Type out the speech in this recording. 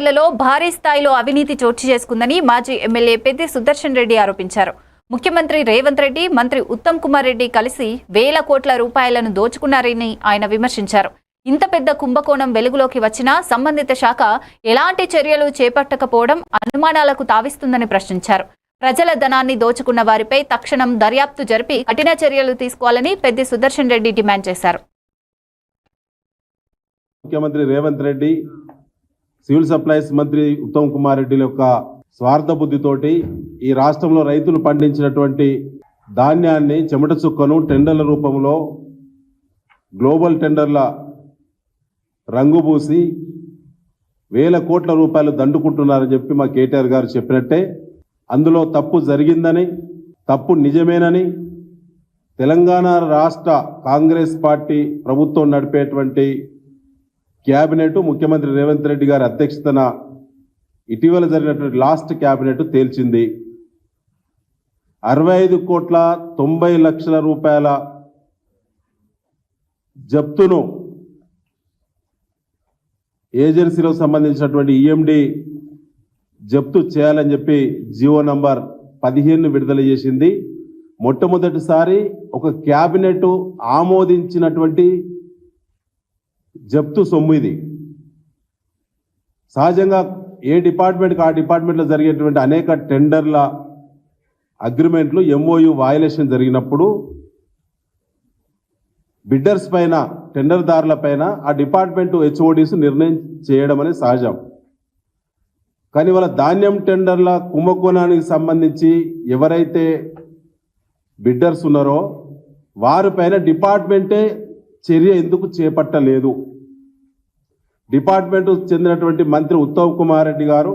లలో భారీ స్థాయిలో అవినీతి చోటు చేసుకుందని మాజీ ఎమ్మెల్యే పెద్ది సుదర్శన్ రెడ్డి ఆరోపించారు. ముఖ్యమంత్రి రేవంత్ రెడ్డి మంత్రి ఉత్తమ్ కుమార్ రెడ్డి కలిసి వేల కోట్ల రూపాయలను దోచుకున్నారని ఆయన విమర్శించారు. ఇంత పెద్ద కుంభకోణం వెలుగులోకి వచ్చినా సంబంధిత శాఖ ఎలాంటి చర్యలు చేపట్టకపోవడం అనుమానాలకు తావిస్తుందని ప్రశ్నించారు. ప్రజల ధనాన్ని దోచుకున్న వారిపై తక్షణం దర్యాప్తు జరిపి కఠిన చర్యలు తీసుకోవాలని పెద్ది సుదర్శన్ రెడ్డి డిమాండ్ చేశారు. ముఖ్యమంత్రి రేవంత్ రెడ్డి సివిల్ సప్లైస్ మంత్రి ఉత్తమ్ కుమార్ రెడ్డి యొక్క స్వార్థ బుద్ధితోటి ఈ రాష్ట్రంలో రైతులు పండించినటువంటి ధాన్యాన్ని చెమట చుక్కను టెండర్ల రూపంలో గ్లోబల్ టెండర్ల రంగు పూసి వేల కోట్ల రూపాయలు దండుకుంటున్నారని చెప్పి మా కేటీఆర్ గారు చెప్పినట్టే అందులో తప్పు జరిగిందని తప్పు నిజమేనని తెలంగాణ రాష్ట్ర కాంగ్రెస్ పార్టీ ప్రభుత్వం నడిపేటువంటి క్యాబినెట్ ముఖ్యమంత్రి రేవంత్ రెడ్డి గారి అధ్యక్షతన ఇటీవల జరిగినటువంటి లాస్ట్ క్యాబినెట్ తేల్చింది. అరవై ఐదు కోట్ల తొంభై లక్షల రూపాయల జప్తును ఏజెన్సీలో సంబంధించినటువంటి ఈఎండి జప్తు చేయాలని చెప్పి జియో నంబర్ పదిహేను విడుదల చేసింది. మొట్టమొదటిసారి ఒక క్యాబినెట్ ఆమోదించినటువంటి జప్తు సొమ్ము ఇది. సహజంగా ఏ డిపార్ట్మెంట్కి ఆ డిపార్ట్మెంట్లో జరిగేటువంటి అనేక టెండర్ల అగ్రిమెంట్లు ఎంఓయు వాయులేషన్ జరిగినప్పుడు బిడ్డర్స్ పైన టెండర్దారుల పైన ఆ డిపార్ట్మెంట్ హెచ్ఓడీస్ నిర్ణయం చేయడం అనేది సహజం. కానీ వాళ్ళ ధాన్యం టెండర్ల కుంభకోణానికి సంబంధించి ఎవరైతే బిడ్డర్స్ ఉన్నారో వారిపైన డిపార్ట్మెంటే చర్య ఎందుకు చేపట్టలేదు? డిపార్ట్మెంట్ చెందినటువంటి మంత్రి ఉత్తమ్ కుమార్ రెడ్డి గారు